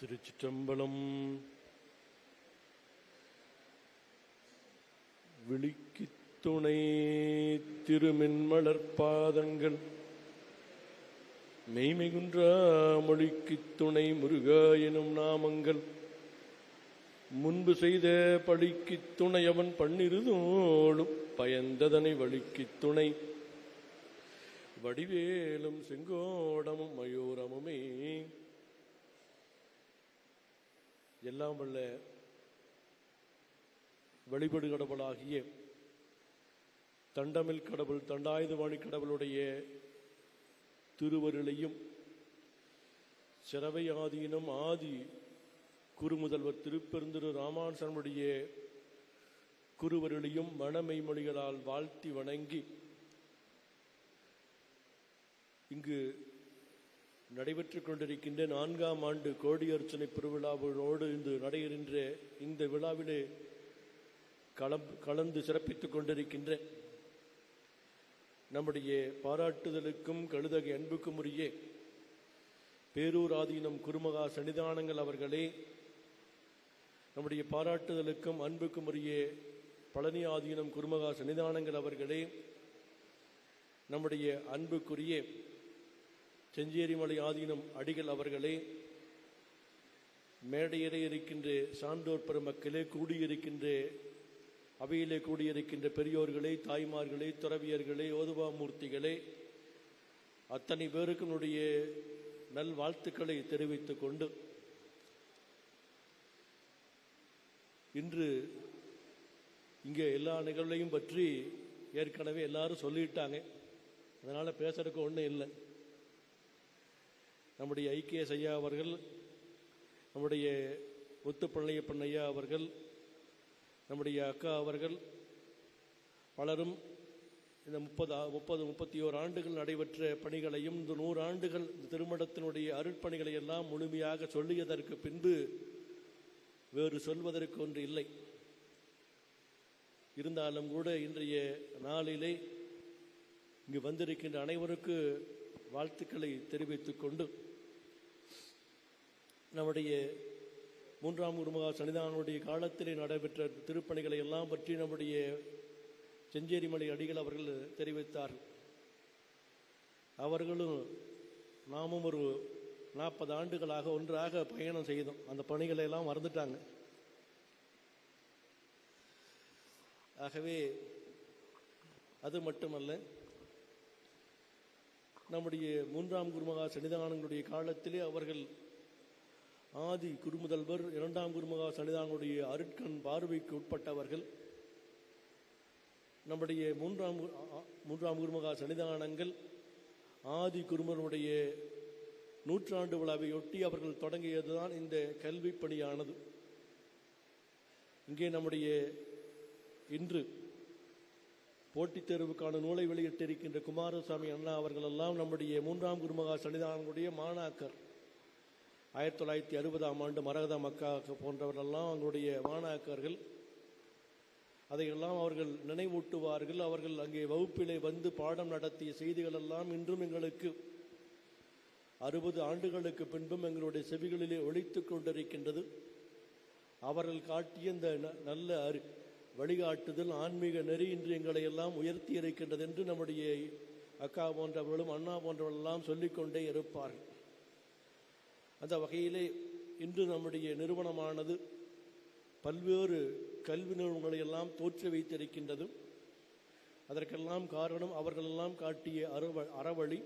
திருச்சிற்றம்பலம். விழிக்குத் துணை திருமென்மலர் பாதங்கள். மெய்மிகுன்றா மொழிக்குத் துணை முருகா எனும் நாமங்கள். முன்பு செய்த பழிக்குத் துணை அவன் பன்னிருதோளும் பயந்ததனை வழிக்குத் துணை வடிவேலும் செங்கோடமும் மயூரமுமே. எல்லாம் வல்ல வழிபடு கடவுளாகிய தண்டமில் கடவுள் தண்டாயுதவாணி கடவுளுடைய திருவருளையும் சிறவை ஆதீனம் ஆதி குருமுதல்வர் திருப்பெருந்திரு ராமானுசனுடைய குருவருளையும் மணமெய்மொழிகளால் வாழ்த்தி வணங்கி இங்கு நடைபெற்றுக் கொண்டிருக்கின்ற நான்காம் ஆண்டு கோடியர்ச்சனை பெருவிழாவோடு இன்று நடைபெறுகின்ற இந்த விழாவிலே கலந்து சிறப்பித்துக் கொண்டிருக்கின்ற நம்முடைய பாராட்டுதலுக்கும் கழுதகை அன்புக்கும் உரிய பேரூர் ஆதீனம் குருமகா சன்னிதானங்கள் அவர்களே நம்முடைய பாராட்டுதலுக்கும் அன்புக்கும் உரிய பழனி ஆதீனம் குருமகா சன்னிதானங்கள் அவர்களே நம்முடைய அன்புக்குரிய செஞ்சேரிமலை ஆதீனம் அடிகள் அவர்களே மேடையிலே இருக்கின்ற சான்றோர் பெருமக்களே கூடியிருக்கின்ற அவையிலே கூடியிருக்கின்ற பெரியோர்களே தாய்மார்களே துறவியர்களே ஓதுவாமூர்த்திகளே அத்தனை பேருக்கும் நல்வாழ்த்துக்களை நல் வாழ்த்துக்களை தெரிவித்துக் கொண்டு இன்று இங்கே எல்லா நிகழ்வையும் பற்றி ஏற்கனவே எல்லாரும் சொல்லிட்டாங்க. அதனால் பேசுறதுக்கு ஒன்றும் இல்லை. நம்முடைய ஐக்கிய ஐயா அவர்கள் நம்முடைய முத்துப்பள்ளையப்பன் ஐயா அவர்கள் நம்முடைய அக்கா அவர்கள் பலரும் இந்த முப்பது முப்பது முப்பத்தி ஓரு ஆண்டுகள் நடைபெற்ற பணிகளையும் இந்த நூறு ஆண்டுகள் இந்த திருமணத்தினுடைய அருட்பணிகளை எல்லாம் முழுமையாக சொல்லியதற்கு பின்பு வேறு சொல்வதற்கு ஒன்று இல்லை. இருந்தாலும் கூட இன்றைய நாளிலே இங்கு வந்திருக்கின்ற அனைவருக்கு வாழ்த்துக்களை தெரிவித்துக் கொண்டு நம்முடைய மூன்றாம் குருமகா சன்னிதானுடைய காலத்திலே நடைபெற்ற திருப்பணிகளை எல்லாம் பற்றி நம்முடைய செஞ்சேரிமலை அடிகள் அவர்கள் தெரிவித்தார்கள் அவர்களும் நாமும் ஒரு நாற்பது ஆண்டுகளாக ஒன்றாக பயணம் செய்தோம். அந்த பணிகளை எல்லாம் மறந்துட்டாங்க. ஆகவே அது மட்டுமல்ல நம்முடைய மூன்றாம் குருமகா சன்னிதானங்களுடைய காலத்திலே அவர்கள் ஆதி குருமுதல்வர் இரண்டாம் குருமகா சன்னிதானுடைய அருட்கண் பார்வைக்கு உட்பட்டவர்கள் நம்முடைய மூன்றாம் கு- மூன்றாம் குருமகா சன்னிதானங்கள் ஆதி குருமனுடைய நூற்றாண்டு விழாவையொட்டி அவர்கள் தொடங்கியதுதான் இந்த கல்வி பணியானது இங்கே நம்முடைய இன்று போட்டித் தேர்வுக்கான நூலை வெளியிட்டிருக்கின்ற குமாரசாமி அண்ணா அவர்கள் எல்லாம் நம்முடைய மூன்றாம் குருமகா சன்னிதானங்களுடைய மாணாக்கர். ஆயிரத்தி தொள்ளாயிரத்தி அறுபதாம் ஆண்டு மரகத மக்கா போன்றவர்களெல்லாம் அவங்களுடைய மாணாக்கர்கள். அதையெல்லாம் அவர்கள் நினைவூட்டுவார்கள். அவர்கள் அங்கே வகுப்பிலே வந்து பாடம் நடத்திய செய்திகள் எல்லாம் இன்றும் எங்களுக்கு அறுபது ஆண்டுகளுக்கு பின்பும் எங்களுடைய செவிகளிலே ஒழித்துக் கொண்டிருக்கின்றது. அவர்கள் காட்டிய இந்த ந- நல்ல அறி வழிகாட்டுதல் ஆன்மீக நெறி இன்று எங்களை எல்லாம் உயர்த்தி இருக்கின்றது என்று நம்முடைய அக்கா போன்றவர்களும் அண்ணா போன்றவர்களெல்லாம் சொல்லிக்கொண்டே இருப்பார்கள். அந்த வகையிலே இன்று நம்முடைய நிறுவனமானது பல்வேறு கல்வி நிறுவனங்களை எல்லாம் தோற்று வைத்திருக்கின்றது. அதற்கெல்லாம் காரணம் அவர்களெல்லாம் காட்டிய அறவ அறவழி.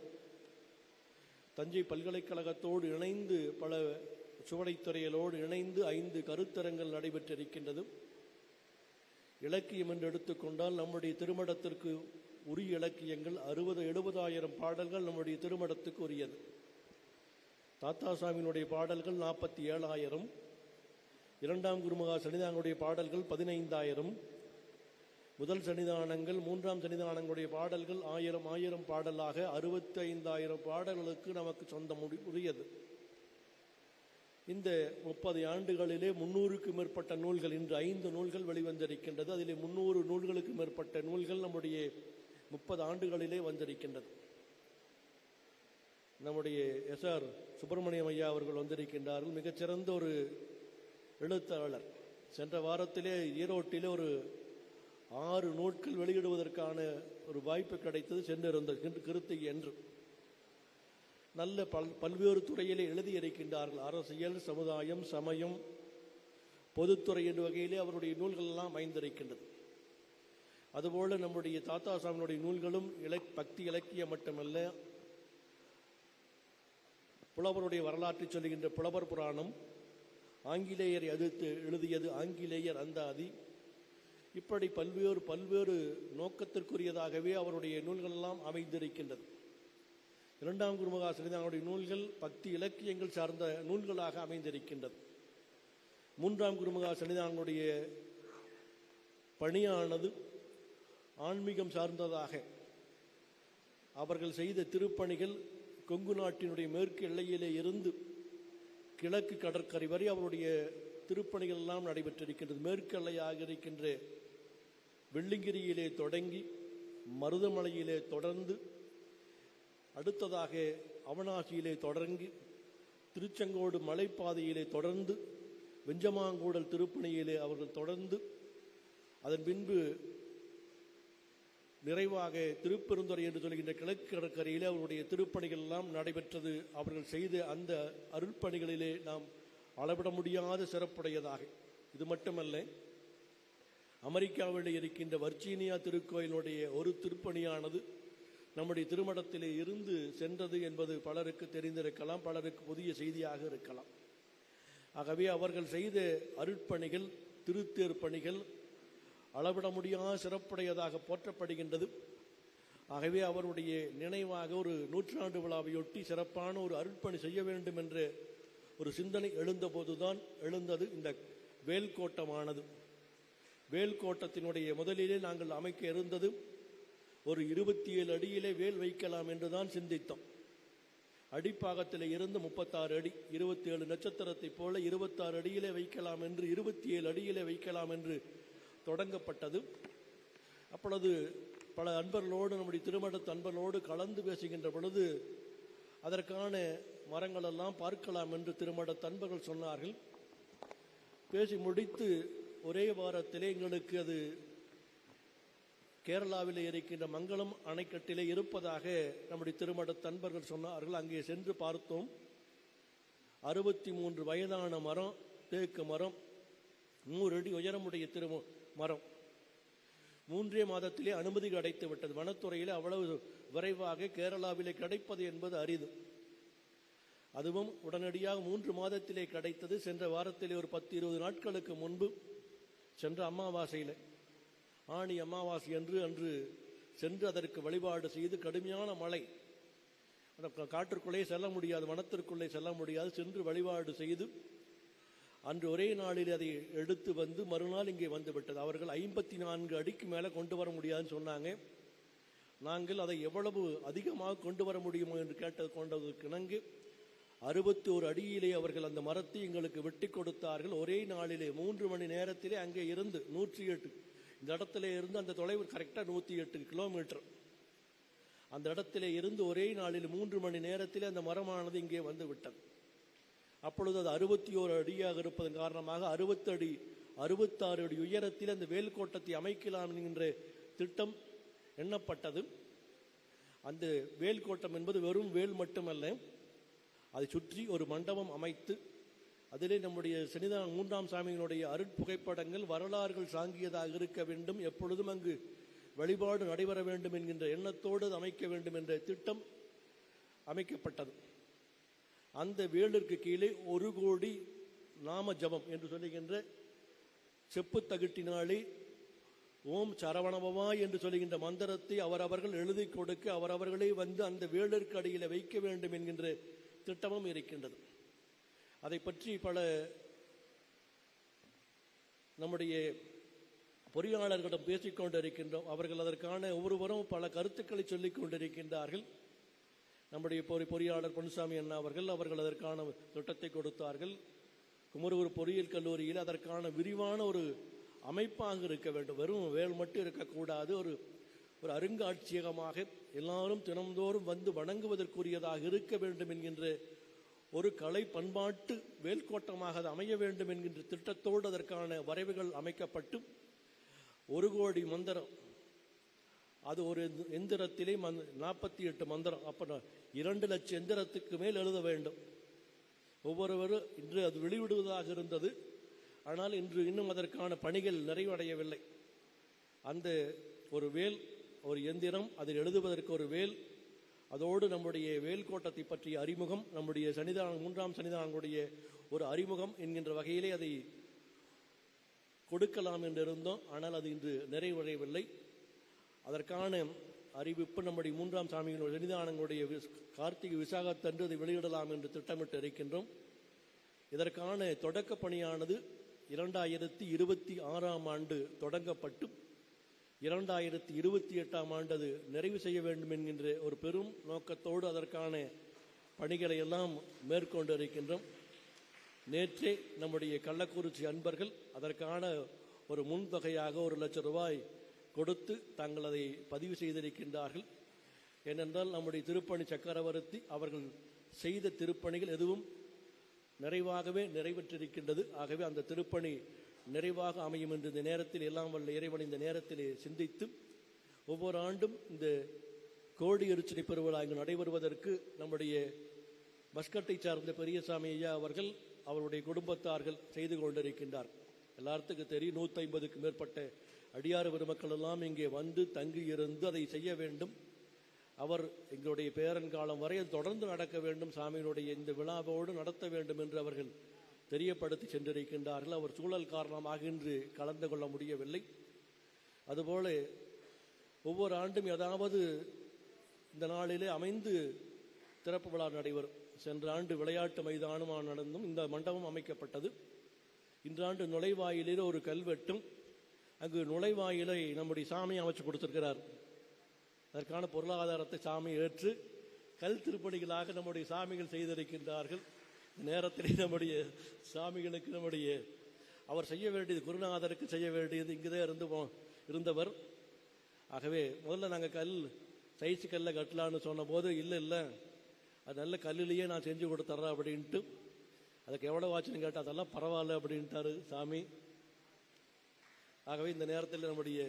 தஞ்சை பல்கலைக்கழகத்தோடு இணைந்து பல சுவடைத்துறையலோடு இணைந்து ஐந்து கருத்தரங்கள் நடைபெற்றிருக்கின்றது. இலக்கியம் என்று எடுத்துக்கொண்டால் நம்முடைய திருமணத்திற்கு உரிய இலக்கியங்கள் அறுபது எழுபதாயிரம் பாடல்கள் நம்முடைய திருமணத்துக்கு உரியது. தாத்தாசாமியினுடைய பாடல்கள் நாற்பத்தி ஏழாயிரம். இரண்டாம் குருமகா சன்னிதானங்களுடைய பாடல்கள் பதினைந்தாயிரம். முதல் சன்னிதானங்கள் மூன்றாம் சன்னிதானங்களுடைய பாடல்கள் ஆயிரம் ஆயிரம் பாடலாக அறுபத்தி ஐந்தாயிரம் பாடல்களுக்கு நமக்கு சொந்த முடி உரியது. இந்த முப்பது ஆண்டுகளிலே முன்னூறுக்கு மேற்பட்ட நூல்கள் இன்று ஐந்து நூல்கள் வெளிவந்திருக்கின்றது. அதிலே முன்னூறு நூல்களுக்கு மேற்பட்ட நூல்கள் நம்முடைய முப்பது ஆண்டுகளிலே வந்திருக்கின்றது. நம்முடைய எஸ் ஆர் சுப்பிரமணியம் ஐயா அவர்கள் வந்திருக்கின்றார்கள். மிகச்சிறந்த ஒரு எழுத்தாளர். சென்ற வாரத்திலே ஈரோட்டிலே ஒரு ஆறு நூட்கள் வெளியிடுவதற்கான ஒரு வாய்ப்பு கிடைத்தது. சென்றிருந்த கிருத்தி என்று. நல்ல பல் பல்வேறு துறையிலே எழுதியிருக்கின்றார்கள். அரசியல் சமுதாயம் சமயம் பொதுத்துறை என்ற வகையிலே அவருடைய நூல்கள் எல்லாம் அமைந்திருக்கின்றது. அதுபோல நம்முடைய தாத்தா சாமியினுடைய நூல்களும் இலக் பக்தி இலக்கியம் மட்டுமல்ல புலவருடைய வரலாற்றை சொல்லுகின்ற புலவர் புராணம் ஆங்கிலேயரை எதிர்த்து எழுதியது ஆங்கிலேயர் அந்தாதி. இப்படி பல்வேறு பல்வேறு நோக்கத்திற்குரியதாகவே அவருடைய நூல்கள் எல்லாம் அமைந்திருக்கின்றது. இரண்டாம் குருமகா சன்னிதானுடைய நூல்கள் பக்தி இலக்கியங்கள் சார்ந்த நூல்களாக அமைந்திருக்கின்றது. மூன்றாம் குருமகா சன்னிதானுடைய பணியானது ஆன்மீகம் சார்ந்ததாக அவர்கள் செய்த திருப்பணிகள் கொங்கு நாட்டினுடைய மேற்கு எல்லையிலே இருந்து கிழக்கு கடற்கரை வரை அவருடைய திருப்பணிகள் எல்லாம் நடைபெற்றிருக்கின்றது. மேற்கு எல்லையாக இருக்கின்ற வெள்ளிங்கிரியிலே தொடங்கி மருதமலையிலே தொடர்ந்து அடுத்ததாக அவனாசியிலே தொடங்கி திருச்செங்கோடு மலைப்பாதையிலே தொடர்ந்து வெஞ்சமாங்கூடல் திருப்பணியிலே அவர்கள் தொடர்ந்து அதன் பின்பு நிறைவாக திருப்பெருந்துறை என்று சொல்கின்ற கிழக்கு கடற்கரையிலே அவருடைய திருப்பணிகள் எல்லாம் நடைபெற்றது. அவர்கள் செய்த அந்த அருள்பணிகளிலே நாம் அளவிட முடியாத சிறப்புடையதாக. இது மட்டுமல்ல அமெரிக்காவில் இருக்கின்ற வர்ஜீனியா திருக்கோயிலுடைய ஒரு திருப்பணியானது நம்முடைய திருமணத்திலே இருந்து சென்றது என்பது பலருக்கு தெரிந்திருக்கலாம் பலருக்கு புதிய செய்தியாக இருக்கலாம். ஆகவே அவர்கள் செய்த அருட்பணிகள் திருத்தேர் பணிகள் அளவிட முடியாத சிறப்புடையதாக போற்றப்படுகின்றது. ஆகவே அவருடைய நினைவாக ஒரு நூற்றாண்டு விழாவையொட்டி சிறப்பான ஒரு அருட்பணி செய்ய வேண்டும் என்ற ஒரு சிந்தனை எழுந்தபோதுதான் எழுந்தது இந்த வேல்கோட்டமானது. வேல்கோட்டத்தினுடைய முதலிலே நாங்கள் அமைக்க இருந்தது ஒரு இருபத்தி ஏழு அடியிலே வேல் வைக்கலாம் என்றுதான் சிந்தித்தோம். அடிப்பாகத்தில் இருந்து முப்பத்தாறு அடி இருபத்தி ஏழு நட்சத்திரத்தைப் போல இருபத்தாறு அடியிலே வைக்கலாம் என்று இருபத்தி ஏழு அடியிலே வைக்கலாம் என்று தொடங்கப்பட்டது. அப்பொழுது பல அன்பர்களோடு நம்முடைய திருமணத்து அன்பர்களோடு கலந்து பேசுகின்ற பொழுது அதற்கான மரங்கள் எல்லாம் பார்க்கலாம் என்று திருமணத்து அன்பர்கள் சொன்னார்கள். பேசி முடித்து ஒரே வாரத்திலே எங்களுக்கு அது கேரளாவில் இருக்கின்ற மங்களம் அணைக்கட்டிலே இருப்பதாக நம்முடைய திருமணத்து அன்பர்கள் சொன்னார்கள். அங்கே சென்று பார்த்தோம். அறுபத்தி மூன்று வயதான மரம் தேக்கு மரம் நூறு அடி உயரமுடைய திரு மரம். மூன்றே மாதத்திலே அனுமதி கிடைத்து விட்டது. வனத்துறையில் அவ்வளவு விரைவாக கேரளாவிலே கிடைப்பது என்பது அரிது. அதுவும் உடனடியாக மூன்று மாதத்திலே கிடைத்தது. சென்ற வாரத்திலே ஒரு பத்து இருபது நாட்களுக்கு முன்பு சென்ற அமாவாசையில். ஆணி அமாவாசை என்று அன்று சென்று அதற்கு வழிபாடு செய்து கடுமையான மழை. அந்த காட்டிற்குள்ளே செல்ல முடியாது வனத்திற்குள்ளே செல்ல முடியாது. சென்று வழிபாடு செய்து அன்று ஒரே நாளில் அதை எடுத்து வந்து மறுநாள் இங்கே வந்துவிட்டது அவர்கள் ஐம்பத்தி நான்கு அடிக்கு மேலே கொண்டு வர முடியாதுன்னு சொன்னாங்க. நாங்கள் அதை எவ்வளவு அதிகமாக கொண்டு வர முடியுமோ என்று கேட்டது கொண்டதற்கு கிணங்கு அறுபத்தி ஒரு அடியிலே அவர்கள் அந்த மரத்தை எங்களுக்கு வெட்டி கொடுத்தார்கள். ஒரே நாளிலே மூன்று மணி நேரத்திலே அங்கே இருந்து நூற்றி எட்டு இந்த இடத்துல இருந்து அந்த தொலைவு கரெக்டாக நூற்றி எட்டு கிலோமீட்டர் அந்த இடத்திலே இருந்து ஒரே நாளில் மூன்று மணி நேரத்திலே அந்த மரமானது இங்கே வந்து விட்டது. அப்பொழுது அது அறுபத்தி ஓரு அடியாக இருப்பதன் காரணமாக அறுபத்தி அடி அறுபத்தாறு அடி உயரத்தில் அந்த வேல் கோட்டத்தை அமைக்கலாம் என்கின்ற திட்டம் எண்ணப்பட்டது. அந்த வேல் கோட்டம் என்பது வெறும் வேல் மட்டுமல்ல அதை சுற்றி ஒரு மண்டபம் அமைத்து அதிலே நம்முடைய சனிதான் மூன்றாம் சாமியினுடைய அருட்புகைப்படங்கள் வரலாறுகள் சாங்கியதாக இருக்க வேண்டும் எப்பொழுதும் அங்கு வழிபாடு நடைபெற வேண்டும் என்கின்ற எண்ணத்தோடு அமைக்க வேண்டும் என்ற திட்டம் அமைக்கப்பட்டது. அந்த வேலிற்கு கீழே ஒரு கோடி நாம ஜபம் என்று சொல்லுகின்ற செப்பு தகுட்டினாலே ஓம் சரவணபவா என்று சொல்லுகின்ற மந்திரத்தை அவரவர்கள் எழுதி கொடுக்க அவரவர்களே வந்து அந்த வேலிற்கு அடியில் வைக்க வேண்டும் என்கின்ற திட்டமும் இருக்கின்றது. அதை பற்றி பல நம்முடைய பொறியாளர்களிடம் பேசிக்கொண்டிருக்கின்றோம். அவர்கள் அதற்கான ஒவ்வொருவரும் பல கருத்துக்களை சொல்லிக் கொண்டிருக்கின்றார்கள் நம்முடைய பொறி பொறியாளர் பொன்சாமி அண்ணா அவர்கள் அவர்கள் அதற்கான திட்டத்தை கொடுத்தார்கள். குமரூர் பொறியியல் கல்லூரியில் அதற்கான விரிவான ஒரு அமைப்பாக இருக்க வேண்டும். வெறும் வேல் மட்டும் இருக்கக்கூடாது. ஒரு ஒரு அருங்காட்சியகமாக எல்லாரும் தினம்தோறும் வந்து வணங்குவதற்குரியதாக இருக்க வேண்டும் என்கின்ற ஒரு கலை பண்பாட்டு வேல்கோட்டமாக அது அமைய வேண்டும் என்கின்ற திட்டத்தோடு அதற்கான வரைவுகள் அமைக்கப்பட்டு ஒரு கோடி மந்திரம் அது ஒரு எந்த- எந்திரத்திலே நாற்பத்தி எட்டு மந்திரம். அப்ப இரண்டு லட்சம் எந்திரத்துக்கு மேல் எழுத வேண்டும். ஒவ்வொருவரும் இன்று அது வெளிவிடுவதாக இருந்தது. ஆனால் இன்று இன்னும் அதற்கான பணிகள் நிறைவடையவில்லை. அந்த ஒரு வேல் ஒரு எந்திரம் அதில் எழுதுவதற்கு ஒரு வேல் அதோடு நம்முடைய வேல் கோட்டத்தை பற்றிய அறிமுகம் நம்முடைய சன்னிதானம் மூன்றாம் சன்னிதானங்களுடைய ஒரு அறிமுகம் என்கின்ற வகையிலே அதை கொடுக்கலாம் என்று இருந்தோம் ஆனால் அது இன்று நிறைவடையவில்லை. அதற்கான அறிவிப்பு நம்முடைய மூன்றாம் சாமியின் சன்னிதானங்களுடைய விஸ்- கார்த்திகை விசாகத்தன்று அதை வெளியிடலாம் என்று திட்டமிட்டு இருக்கின்றோம். இதற்கான தொடக்க பணியானது இரண்டாயிரத்தி இருபத்தி ஆறாம் ஆண்டு தொடங்கப்பட்டு இரண்டாயிரத்தி இருபத்தி எட்டாம் ஆண்டு அது நிறைவு செய்ய வேண்டும் என்கின்ற ஒரு பெரும் நோக்கத்தோடு அதற்கான பணிகளை எல்லாம் மேற்கொண்டு இருக்கின்றோம். நேற்றே நம்முடைய கள்ளக்குறிச்சி அன்பர்கள் அதற்கான ஒரு முன்தொகையாக ஒரு லட்சம் ரூபாய் கொடுத்து தாங்கள் அதை பதிவு செய்திருக்கின்றார்கள். ஏனென்றால் நம்முடைய திருப்பணி சக்கரவர்த்தி அவர்கள் செய்த திருப்பணிகள் எதுவும் நிறைவாகவே நிறைவேற்றிருக்கின்றது. ஆகவே அந்த திருப்பணி நிறைவாக அமையும் என்று இந்த நேரத்தில் எல்லாம் வல்ல இறைவன் இந்த நேரத்திலே சிந்தித்து ஒவ்வொரு ஆண்டும் இந்த கோடி எரிச்சனை பெருவிழா இங்கு நடைபெறுவதற்கு நம்முடைய மஸ்கட்டை சார்ந்த பெரியசாமி ஐயா அவர்கள் அவருடைய குடும்பத்தார்கள் செய்து கொண்டிருக்கின்றார். எல்லாத்துக்கும் தெரியும் நூற்றி ஐம்பதுக்கு மேற்பட்ட அடியாறு பெருமக்கள் எல்லாம் இங்கே வந்து தங்கி இருந்து அதை செய்ய வேண்டும். அவர் எங்களுடைய பேரன்காலம் வரை அது தொடர்ந்து நடக்க வேண்டும். சாமியினுடைய இந்த விழாவோடு நடத்த வேண்டும் என்று அவர்கள் தெரியப்படுத்தி சென்றிருக்கின்றார்கள். அவர் சூழல் காரணமாக இன்று கலந்து கொள்ள முடியவில்லை. அதுபோல ஒவ்வொரு ஆண்டும் ஏதாவது இந்த நாளிலே அமைந்து திறப்பு விழா நடைபெறும். சென்ற ஆண்டு விளையாட்டு மைதானமாக நடந்தும் இந்த மண்டபம் அமைக்கப்பட்டது. இன்றாண்டு நுழைவாயிலில் ஒரு கல்வெட்டும் அங்கு நுழைவாயிலை நம்முடைய சாமி அமைச்சு கொடுத்திருக்கிறார். அதற்கான பொருளாதாரத்தை சாமி ஏற்று கல் திருப்பணிகளாக நம்முடைய சாமிகள் செய்திருக்கின்றார்கள். இந்த நேரத்திலே நம்முடைய சாமிகளுக்கு நம்முடைய அவர் செய்ய வேண்டியது குருநாதருக்கு செய்ய வேண்டியது இங்குதே இருந்து போ- இருந்தவர். ஆகவே முதல்ல நாங்கள் கல் சைஸ் கல்லை கட்டலான்னு சொன்ன போது இல்லை இல்லை அது நல்ல கல்லிலேயே நான் செஞ்சு கொடுத்துட்றேன் அப்படின்ட்டு அதுக்கு எவ்வளோ ஆச்சுன்னு கேட்டால் அதெல்லாம் பரவாயில்ல அப்படின்ட்டாரு சாமி. ஆகவே இந்த நேரத்தில் நம்முடைய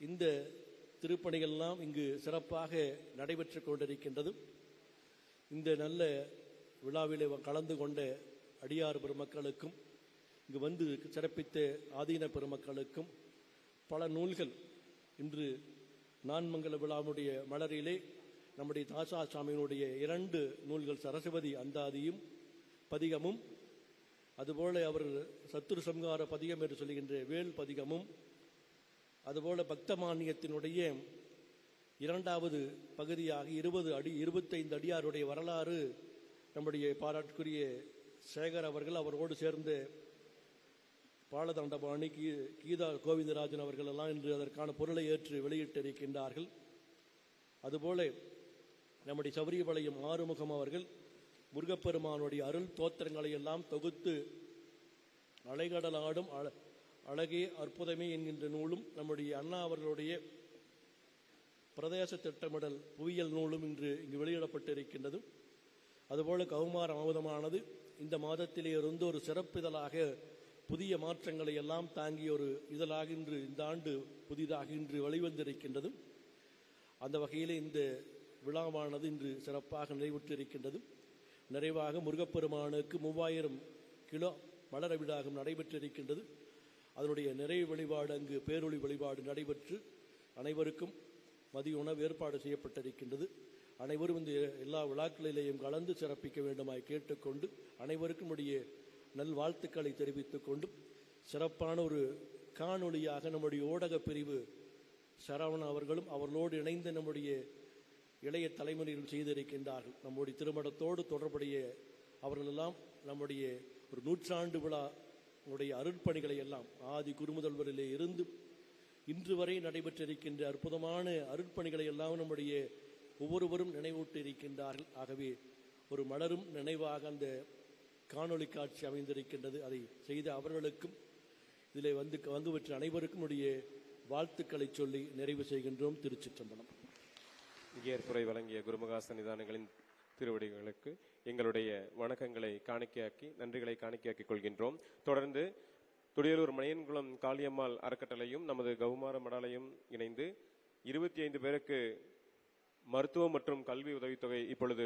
இந்த திருப்பணிகள்லாம் இங்கு சிறப்பாக நடைபெற்று கொண்டிருக்கின்றது. இந்த நல்ல விழாவில் கலந்து கொண்ட அடியார் பெருமக்களுக்கும் இங்கு வந்து சிறப்பித்த ஆதீன பெருமக்களுக்கும் பல நூல்கள் இன்று நான்மங்கல விழாவுடைய மலரிலே நம்முடைய தாசா சாமியினுடைய இரண்டு நூல்கள் சரஸ்வதி அந்தாதியும் பதிகமும் அதுபோல அவர் சத்துரு சம்ஹார பதிகம் என்று சொல்லுகின்ற வேல் பதிகமும் அதுபோல பக்தமானியத்தினுடைய இரண்டாவது பகுதியாக இருபது அடி இருபத்தைந்து அடியாருடைய வரலாறு நம்முடைய பாராட்டுக்குரிய சேகர் அவர்கள் அவரோடு சேர்ந்த பாலதண்டபாணி கீ கீதா கோவிந்தராஜன் அவர்கள் எல்லாம் இன்று அதற்கான பொருளை ஏற்று வெளியிட்டிருக்கின்றார்கள். அதுபோல நம்முடைய சபரிபாளையம் ஆறுமுகம் அவர்கள் முருகப்பெருமானுடைய அருள் தோத்திரங்களை எல்லாம் தொகுத்து அலைகடலாடும் அழ அழகே அற்புதமே என்கின்ற நூலும் நம்முடைய அண்ணா அவர்களுடைய பிரதேச திட்டமிடல் புவியியல் நூலும் இன்று இங்கு வெளியிடப்பட்டிருக்கின்றது. அதுபோல கௌமார அமுதமானது இந்த மாதத்திலே இருந்து ஒரு சிறப்பிதழாக புதிய மாற்றங்களை எல்லாம் தாங்கிய ஒரு இதழாக இன்று இந்த ஆண்டு புதிதாக இன்று வெளிவந்திருக்கின்றது. அந்த வகையில் இந்த விழாவானது இன்று சிறப்பாக நிறைவுற்றிருக்கின்றது. நிறைவாக முருகப்பெருமானுக்கு மூவாயிரம் கிலோ மலர விழாகம் நடைபெற்றிருக்கின்றது. அதனுடைய நிறைவு வழிபாடு அங்கு பேரொளி வழிபாடு நடைபெற்று அனைவருக்கும் மதிய உணவு ஏற்பாடு செய்யப்பட்டிருக்கின்றது. அனைவரும் இந்த எல்லா விழாக்களிலேயும் கலந்து சிறப்பிக்க வேண்டுமாய் கேட்டுக்கொண்டு அனைவருக்கும் உடைய நல்வாழ்த்துக்களை தெரிவித்துக் கொண்டும் சிறப்பான ஒரு காணொளியாக நம்முடைய ஊடக பிரிவு சரவணன் அவர்களும் அவர்களோடு இணைந்து நம்முடைய இளைய தலைமுறையில் செய்திருக்கின்றார்கள். நம்முடைய திருமணத்தோடு தொடர்புடைய அவர்களெல்லாம் நம்முடைய ஒரு நூற்றாண்டு விழா உடைய அருட்பணிகளை எல்லாம் ஆதி குருமுதல்வரிலே இருந்து இன்று வரை நடைபெற்றிருக்கின்ற அற்புதமான அருட்பணிகளை எல்லாம் நம்முடைய ஒவ்வொருவரும் நினைவூட்டி இருக்கின்றார்கள் ஆகவே ஒரு மலரும் நினைவாக அந்த காணொளி காட்சி அமைந்திருக்கின்றது. அதை செய்த அவர்களுக்கும் இதில் வந்து வந்து பெற்ற அனைவருக்கும் உடைய வாழ்த்துக்களை சொல்லி நிறைவு செய்கின்றோம். திருச்சிற்றம்பலம். இயற்புரை வழங்கிய குருமகா சன்னிதானங்களின் திருவடிகளுக்கு எங்களுடைய வணக்கங்களை காணிக்கையாக்கி நன்றிகளை காணிக்கையாக்கிக் கொள்கின்றோம். தொடர்ந்து துடியலூர் மணியன்குளம் காளியம்மாள் அறக்கட்டளையும் நமது கவுமார மடாலயம் இணைந்து இருபத்தி ஐந்து பேருக்கு மருத்துவம் மற்றும் கல்வி உதவித்தொகை இப்பொழுது